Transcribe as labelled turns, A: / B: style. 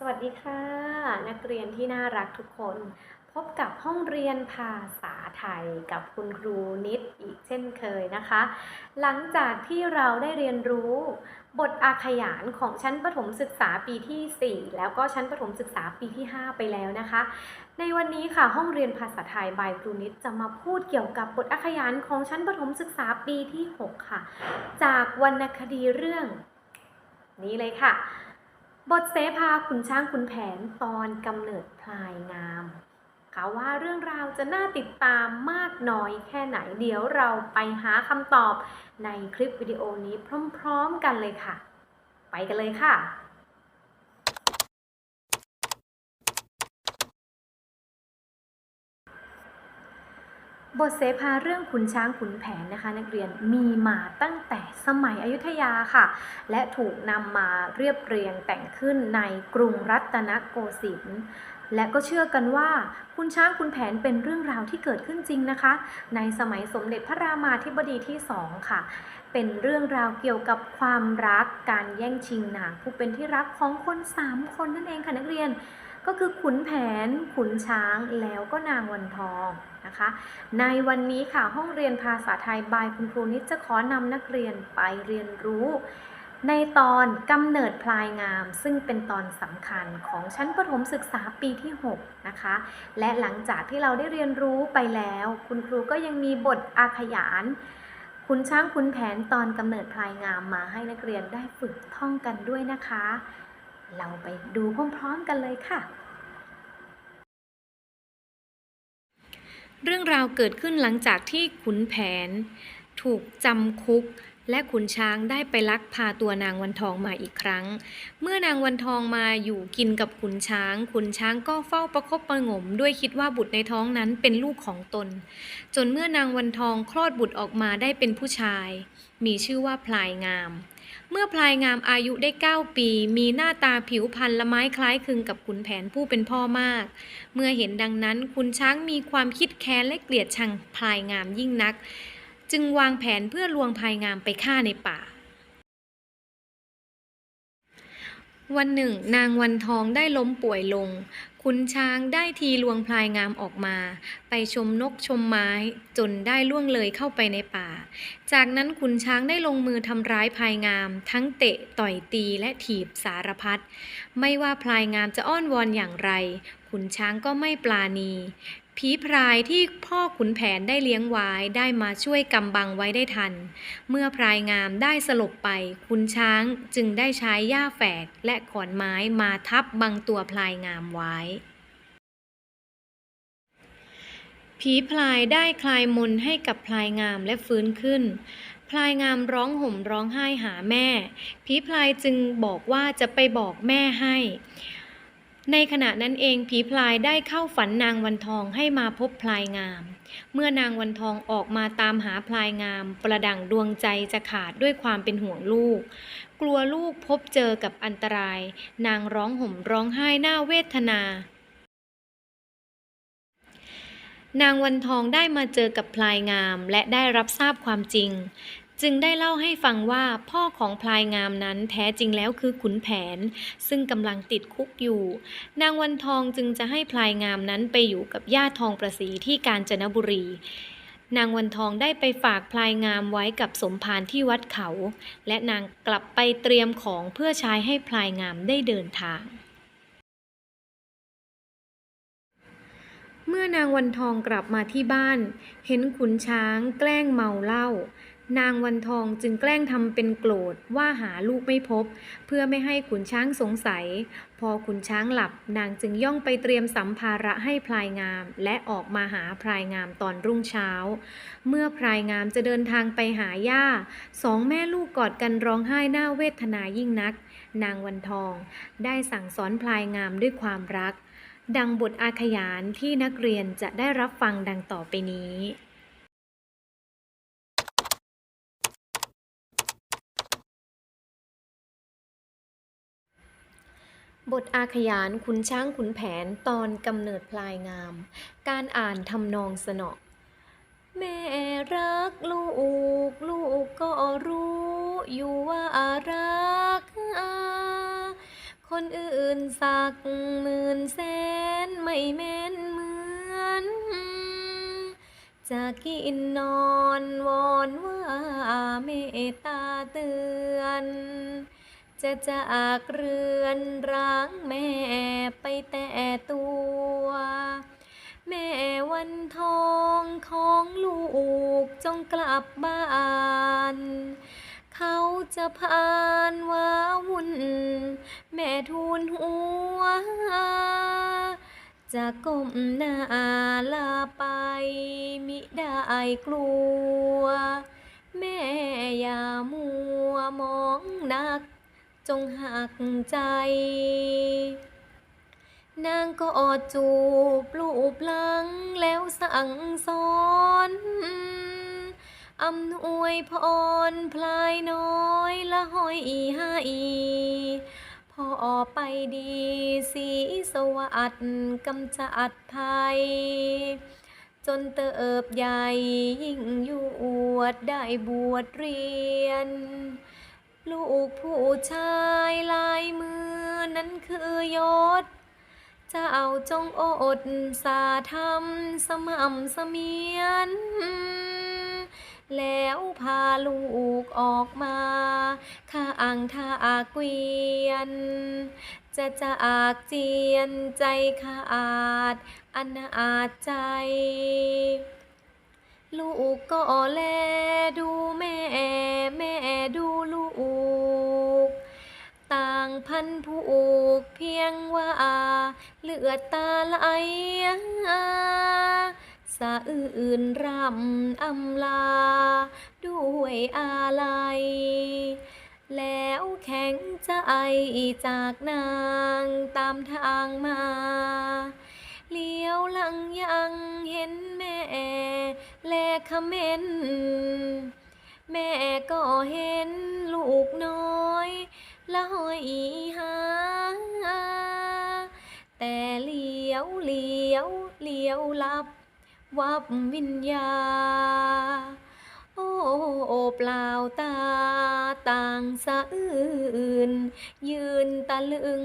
A: สวัสดีค่ะ นักเรียนที่น่ารักทุกคน พบกับห้องเรียนภาษาไทยกับคุณครูนิดอีกเช่นเคยนะคะ หลังจากที่เราได้เรียนรู้ บทอาขยานของชั้นประถมศึกษาปีที่ 4 แล้วก็ชั้นประถมศึกษาปีที่ 5 ไปแล้วนะคะ ในวันนี้ค่ะห้องเรียนภาษาไทยบายครูนิดจะมาพูดเกี่ยวกับบทอาขยานของชั้นประถมศึกษาปีที่ 6 ค่ะ จากวรรณคดีเรื่อง นี้เลยค่ะ บทเสภาขุนช้างขุนแผนตอนกำเนิดพลายงามค่ะว่าเรื่องราวจะน่าติดตามมากน้อยแค่ไหนเดี๋ยวเราไปหาคำตอบในคลิปวิดีโอนี้พร้อม ๆ กันเลยค่ะ ไปกันเลยค่ะ บทเสภาเรื่องขุนช้างขุนแผนนะคะนักเรียนมีมาตั้งแต่สมัยอยุธยาค่ะ และถูกนำมาเรียบเรียงแต่งขึ้นในกรุงรัตนโกสินทร์และก็เชื่อกันว่าคุณช้างคุณแผนเป็นเรื่องราวที่เกิดขึ้นจริงนะคะ ในสมัยสมเด็จพระรามาธิบดีที่สองค่ะ เป็นเรื่องราวเกี่ยวกับความรักการแย่งชิงนางผู้เป็นที่รักของคนสามคนนั่นเองค่ะนักเรียน ก็คือขุนแผน ขุนช้างแล้วก็นางวันทองนะคะ ในวันนี้ค่ะห้องเรียนภาษาไทยบายคุณครูนิดจะขอนำนักเรียนไปเรียนรู้ ในตอนกำเนิดพลายงาม ซึ่งเป็นตอนสำคัญของชั้นประถมศึกษาปีที่ 6 นะคะ และหลังจากที่เราได้เรียนรู้ไปแล้ว คุณครูก็ยังมีบทอาขยานคุณช้างคุณแผนตอนกำเนิดพลายงามมาให้นักเรียนได้ฝึกท่องกันด้วยนะคะ เราไปดูพร้อมๆกันเลยค่ะ เรื่องราวเกิดขึ้นหลังจากที่ขุนแผน ถูกจำคุก และขุนช้างได้ไปลักพาตัวนางวันทองมาอีกครั้ง เมื่อนางวันทองมาอยู่กินกับขุนช้าง ขุนช้างก็เฝ้าประคบประงม ด้วยคิดว่าบุตรในท้องนั้นเป็นลูกของตน จนเมื่อนางวันทองคลอดบุตรออกมาได้เป็นผู้ชาย มีชื่อว่าพลายงาม เมื่อพลายงามอายุได้ 9 ปี มีหน้าตาผิวพรรณละไม้คล้ายคลึงกับขุนแผนผู้เป็นพ่อมาก เมื่อเห็นดังนั้นขุนช้างมีความคิดแค้นและเกลียดชังพลายงามยิ่งนัก จึงวางแผนเพื่อลวงพลายงามไปฆ่าในป่า วันหนึ่ง นางวันทองได้ล้มป่วยลงขุนช้างได้ทีลวงพลายงามออกมา ไปชมนกชมไม้จนได้ล่วงเลยเข้าไปในป่า จากนั้นขุนช้างได้ลงมือทำร้ายพลายงาม ทั้งเตะต่อยตีและถีบสารพัด ไม่ว่าพลายงามจะอ้อนวอนอย่างไรขุนช้างก็ไม่ปลาณี ผีพรายที่พ่อขุนแผนได้เลี้ยงไว้ได้มาช่วยกำบังไว้ได้ทัน เมื่อพรายงามได้สลบไปขุนช้างจึงได้ใช้หญ้าแฝกและขอนไม้มาทับบังตัวพลายงามไว้ผีพลายได้คลายมนให้กับพลายงามและฟื้นขึ้น พลายงามร้องห่มร้องไห้หาแม่ผีพลายจึงบอกว่าจะไปบอกแม่ให้ ในขณะนั้นเองผีพลายได้เข้าฝันนางวันทองให้มาพบพลายงาม เมื่อนางวันทองออกมาตามหาพลายงาม ประดังดวงใจจะขาดด้วยความเป็นห่วงลูก กลัวลูกพบเจอกับอันตราย นางร้องห่มร้องไห้หน้าเวทนานางวันทองได้มาเจอกับพลายงามและได้รับทราบความจริง จึงได้เล่าให้ฟังว่าพ่อของพลายงามนั้นแท้จริงแล้วคือขุนแผน ซึ่งกำลังติดคุกอยู่ นางวันทองจึงจะให้พลายงามนั้นไปอยู่กับย่าทองประสีที่กาญจนบุรี นางวันทองได้ไปฝากพลายงามไว้กับสมภารที่วัดเขา และนางกลับไปเตรียมของเพื่อใช้ให้พลายงามได้เดินทางเมื่อนางวันทองกลับมาที่บ้าน เห็นขุนช้างแกล้งเมาเหล้า นางวันทองจึงแกล้งทำเป็นโกรธว่าหาลูกไม่พบ เพื่อไม่ให้ขุนช้างสงสัย พอขุนช้างหลับ นางจึงย่องไปเตรียมสัมภาระให้พลายงาม และออกมาหาพลายงามตอนรุ่งเช้า เมื่อพลายงามจะเดินทางไปหาย่าสองแม่ลูกกอดกันร้องไห้หน้าเวทนายิ่งนัก นางวันทอง ได้สั่งสอนพลายงามด้วยความรัก ดังบทอาขยานที่นักเรียนจะได้รับฟังดังต่อไปนี้ บทอาขยานขุนช้างขุนแผนตอนกำเนิดพลายงาม การอ่านทำนองสนอแม่รักลูก ลูกก็รู้อยู่ว่ารักอาคนอื่นสักหมื่นแสนไม่แม่นเหมือน จะกินนอนวอนว่าเมตตาเตือน จะจากเรือนร้างแม่ไปแต่ตัว แม่วันทองของลูกจงกลับบ้าน เขาจะพานว้าวุ่น แม่ทูลหัว จะก้มหน้าลาไป มิได้กลัว แม่อย่ามัวมองนัก จงหักใจ นางก็อดจูบลูบลังแล้วสั่งสอนอำนวยพรพลายน้อยละห้อยให้พอไปดีสีสวัสดกำจัดภัย จนเติบใหญ่ยิ่งอยู่บวดได้บวชเรียน ลูกผู้ชายลายมือนั้นคือยศเจ้าจงอดสาธรรมสม่ำเสมียน แล้วพาลูกออกมาข้าอ่างท่าเกวียน จะจะอากเจียนใจขาดอนาจใจ ลูกก็แลดูแม่ ต่างพันผูกเพียงว่าเลือดตาไหลสะอื่นรำอำลา ด้วยอาลัย แล้วแข็งใจจากนางตามทางมา เลี้ยวหลังยังเห็นแม่ แลคเมนแม่ก็เห็นลูกน้อย ละห้อยหา แต่เลี้ยวเลี้ยวเลี้ยวลับ วับวิญญา โอ้เปล่าตาต่างสะอื่นยืนตะลึง